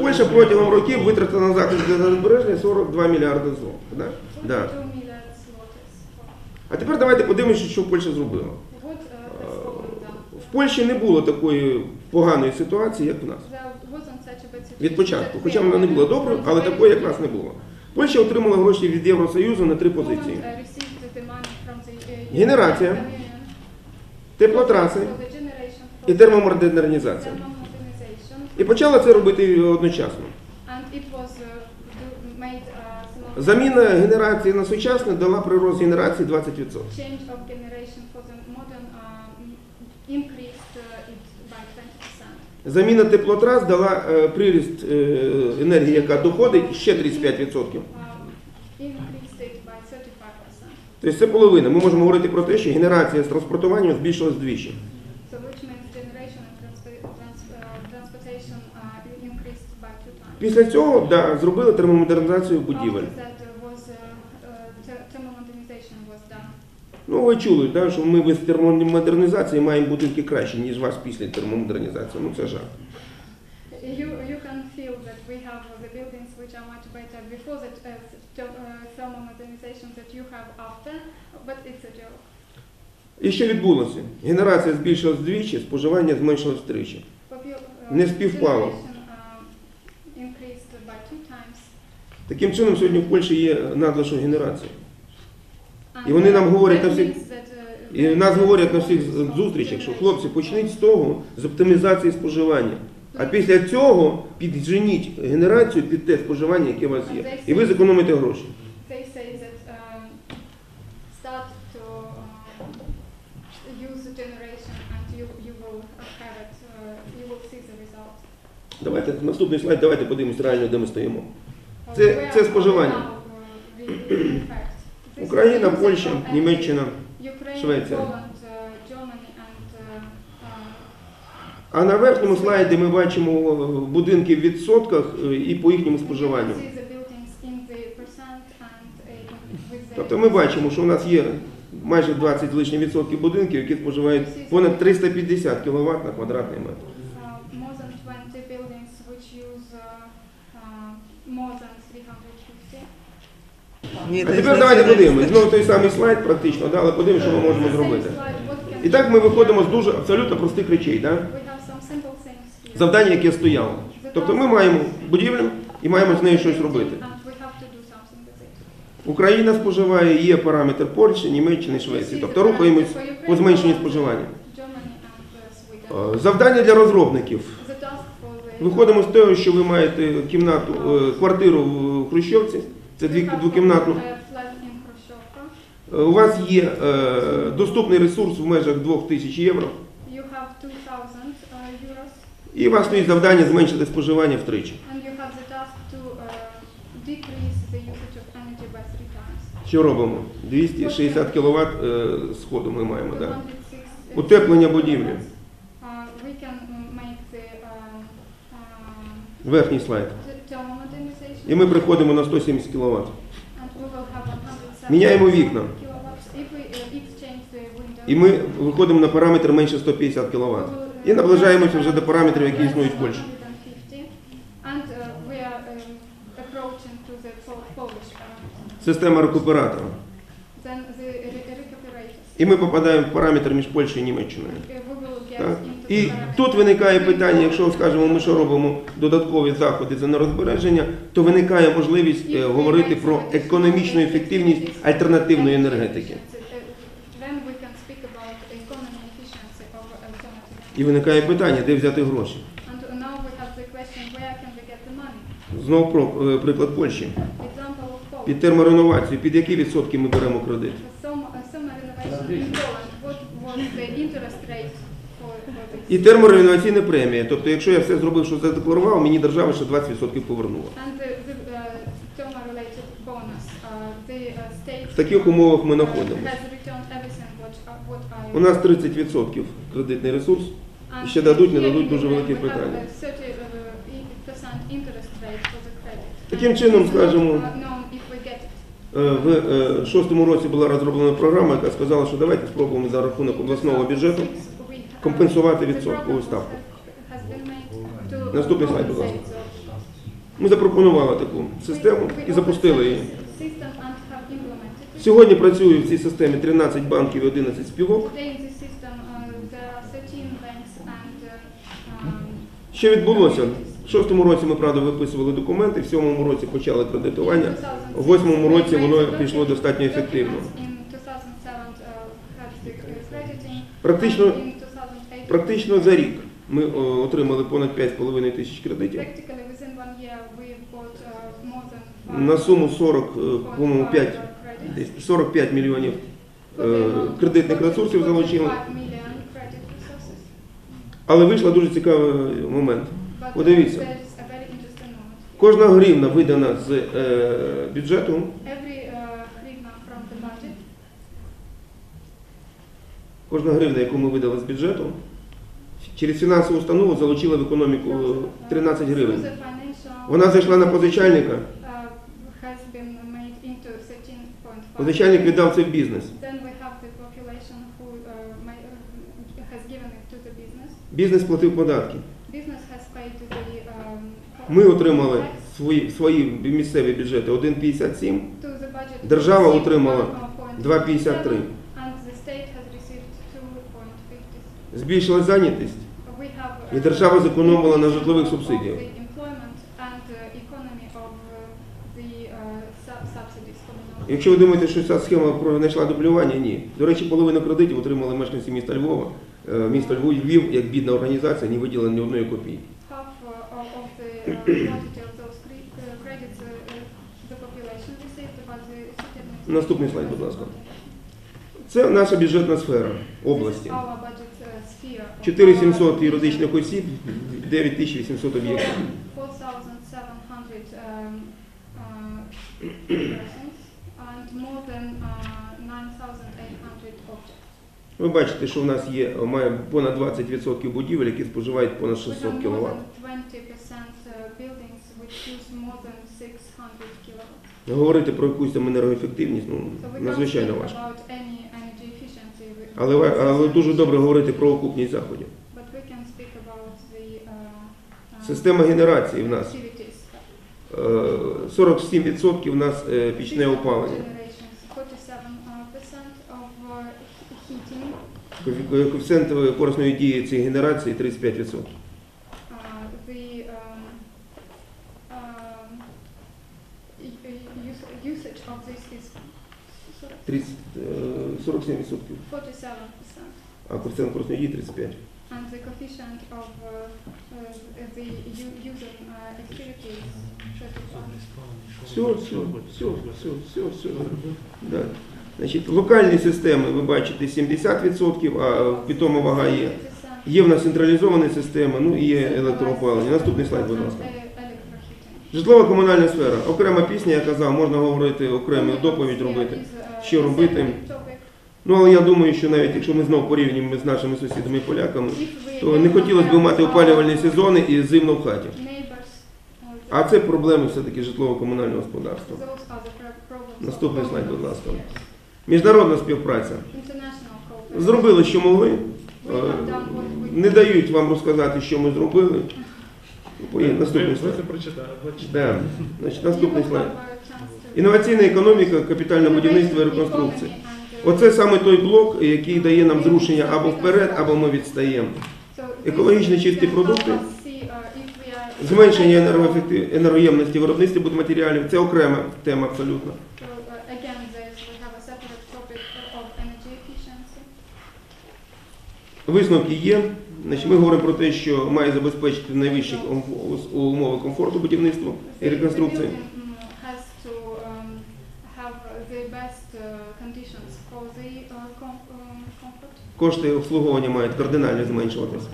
Польща протягом років витратила на захист лівобережної 42 мільярди злотих. Да? Да. 2 million zlotys. А тепер давайте подивимося, що Польща зробила. Poland done? В Польщі не було такої поганої ситуації, як в нас. Від початку. Хоча вона не була доброю, але такої, як в нас не було. Польща отримала гроші від Євросоюзу на три позиції: the, uh, Генерація, теплотраси і термомодернізація. І почала це робити одночасно. And it was uh, made uh, Заміна генерації на сучасне дала прирост генерації 20%. change of generation for the modern uh, increased uh, it by 20%. Заміна теплотрас дала е, приріст е, енергії, яка доходить ще 35%. Uh, increased it by 35%. Тобто це половина. Ми можемо говорити про те, що генерація з транспортуванням збільшилась вдвічі. So which means generation and transpo- trans- uh, transportation uh, increased by two times. Після цього да, зробили термомодернізацію будівель. Done. Ну, ви чули, да, що ми без термомодернізації маємо будинки краще, ніж вас після термомодернізації. Ну це жах. You you can feel that we have the buildings which are much better before the uh, uh, thermomodernization that you have after, but it's a joke. І що відбулося? Генерація збільшилась вдвічі, споживання зменшилось втричі. Uh, Не співпало. generation, uh, increased by two times. Таким чином, сьогодні в Польщі є надлишок генерації. І вони нам говорять на всіх- uh, І нас говорять на всіх зустрічах, що хлопці, почніть з того, з оптимізації споживання. А після цього підженіть генерацію під те споживання, яке у вас є. І ви зекономите гроші. The result. Давайте наступний слайд, давайте подивимось реально, де ми стоїмо. Це- це споживання. Україна, Польща, Німеччина. Швеція. А на верхньому слайді ми бачимо будинки в відсотках е, і по їхньому споживанню. Тобто ми бачимо, що у нас є майже 20 з лишнім відсотків будинків, які споживають понад 350 кВт на квадратний метр. uh, more than 20 buildings which use uh, uh, more than 350. А тепер давайте подивимось. Знову той самий слайд практично, да, але подивимося, що ми можемо зробити. І так ми виходимо з дуже абсолютно простих речей. Да? Завдання, яке стояло. Тобто ми маємо будівлю і маємо з нею щось робити. Україна споживає, є параметр Польщі, Німеччини, Швеції. Тобто рухаємось по зменшенню споживання. Е, Завдання для розробників. Виходимо з того, що ви маєте кімнату, е, квартиру в Хрущовці, це дві, двокімнатну. Khrushchevka. Е, У вас є е, доступний ресурс в межах 2000 євро. You have 2,000 uh, euros. І у вас стоїть завдання зменшити споживання втричі. And you have the task to uh, decrease the usage of energy by three times. Що робимо? 260 кВт сходу ми маємо. Да. 206, uh, Утеплення будівлі. Uh, we can make the um, Верхній слайд. І ми приходимо на 170 кВт. And we will have 170 Міняємо вікна. windows, І ми виходимо на параметр менше 150 кВт. І наближаємося вже до параметрів, які існують в Польщі. 150. And we are approaching to the Pol- Polish parameters. Система рекуператора. І ми попадаємо в параметр між Польщею і Німеччиною. Так. І тут виникає питання, якщо скажемо, ми що робимо додаткові заходи за нерозбереження, то виникає можливість е, говорити про економічну ефективність альтернативної енергетики. І виникає питання, де взяти гроші. Знову про е, приклад Польщі. Під термореновацію, під які відсотки ми беремо кредит? Some, uh, some renovation in Poland, what was the interest rate for, for this? І термореноваційна премія. Тобто, якщо я все зробив, що задекларував, мені держава ще 20% повернула. And the, the uh, thermal-related bonus, uh, the uh, state В таких умовах ми uh, знаходимося. has returned everything what, uh, what I... У нас 30% кредитний ресурс. And ще дадуть, не here дадуть, in дуже Ukraine велике we have питання. a 30% interest rate for the credit. Таким And чином, it's not, скажемо, uh, known if we get it. Е, В е, шостому році була розроблена програма, яка сказала, що давайте спробуємо за рахунок обласного бюджету Since компенсувати відсоткову ставку. Наступний слайд, будь ласка. Ми запропонували таку систему і запустили її. Сьогодні працює в цій системі 13 банків і 11 спілок. Today in this system uh, there are 13 banks and uh, um, Що відбулося? В шостому році ми правда виписували документи, в сьомому році почали кредитування. У восьмому році воно пішло достатньо ефективно. Практично- Практично за рік ми отримали понад 5,5 тисяч кредитів. На суму 40, е, по-моєму, 5, 45 мільйонів е, кредитних ресурсів залучили. Але вийшов дуже цікавий момент. Подивіться. Кожна гривна видана з е, бюджету. Кожна гривня, яку ми видали з бюджету, через фінансову установу залучила в економіку е, 13 гривень. through the financial- Вона зайшла на позичальника, 13.5. позичальник віддав це в бізнес. Business. Бізнес платив податки. Ми отримали свої, свої місцеві бюджети 1,57, to the budget. Держава отримала 1.57, 2,53. And the state has received 2.50. Збільшила зайнятість. І держава зекономила на житлових субсидіях. uh, uh, uh. Якщо ви думаєте, що ця схема знайшла дублювання, ні. До речі, половину кредитів отримали мешканці міста Львова. Е, Місто Львів, Львів, як бідна організація, не виділила ні одної копійки. Administration- Наступний слайд, будь ласка. Це наша бюджетна сфера області. our budget uh, sphere of 4700 юридичних осіб, 9800 об'єктів. 4,700 um, uh, persons and more than uh, 9,800 objects. Ви бачите, що в нас є має понад 20% будівель, які споживають понад We 600 have more кВт. than 20% buildings which use more than 600 kilowatts. Говорити про якусь там енергоефективність ну, So we can't надзвичайно важко. about any Але, але дуже добре говорити про окупність заходів. Uh, uh, Система генерації в нас. activities. Е, 47% в нас е, пічне опалення. 47% uh. Коефі- Коефіцієнт е, корисної дії цієї генерації 35%. Uh, the um, usage of this is 30, е, 47%. 47%, А коефіцієнт корисної дії 35%. and the coefficient of uh, uh, the u- using uh, activities 35. Все, все, все, все, все, все. Да. Значить, локальні системи, ви бачите, 70%, а питома вага є. Є в нас централізовані системи, ну і є електроопалення. Наступний слайд, будь ласка. And, uh, electroheating. Житлова комунальна сфера. Окрема пісня, я казав, можна говорити, окрему доповідь робити. Що робити? Ну але я думаю, що навіть якщо ми знову порівнюємо з нашими сусідами поляками, то не хотілося б мати опалювальні сезони і зимно в хаті. А це проблеми все-таки житлово-комунального господарства. Наступний слайд, будь ласка. Міжнародна співпраця. Зробили, що могли. Е, Не дають вам розказати, що ми зробили. Поїдемо, Наступний слайд. Да. Значить, наступний слайд. Інноваційна економіка, капітальне будівництво і реконструкція. Оце саме той блок, який дає нам зрушення або вперед, або ми відстаємо. Екологічно чисті продукти, are- Зменшення енергоємності виробництва будматеріалів це окрема тема абсолютно. Efficiency. Висновки є. Значить, ми говоримо про те, що має забезпечити найвищі умови комфорту будівництва і реконструкції. Кошти обслуговування мають кардинально зменшуватися.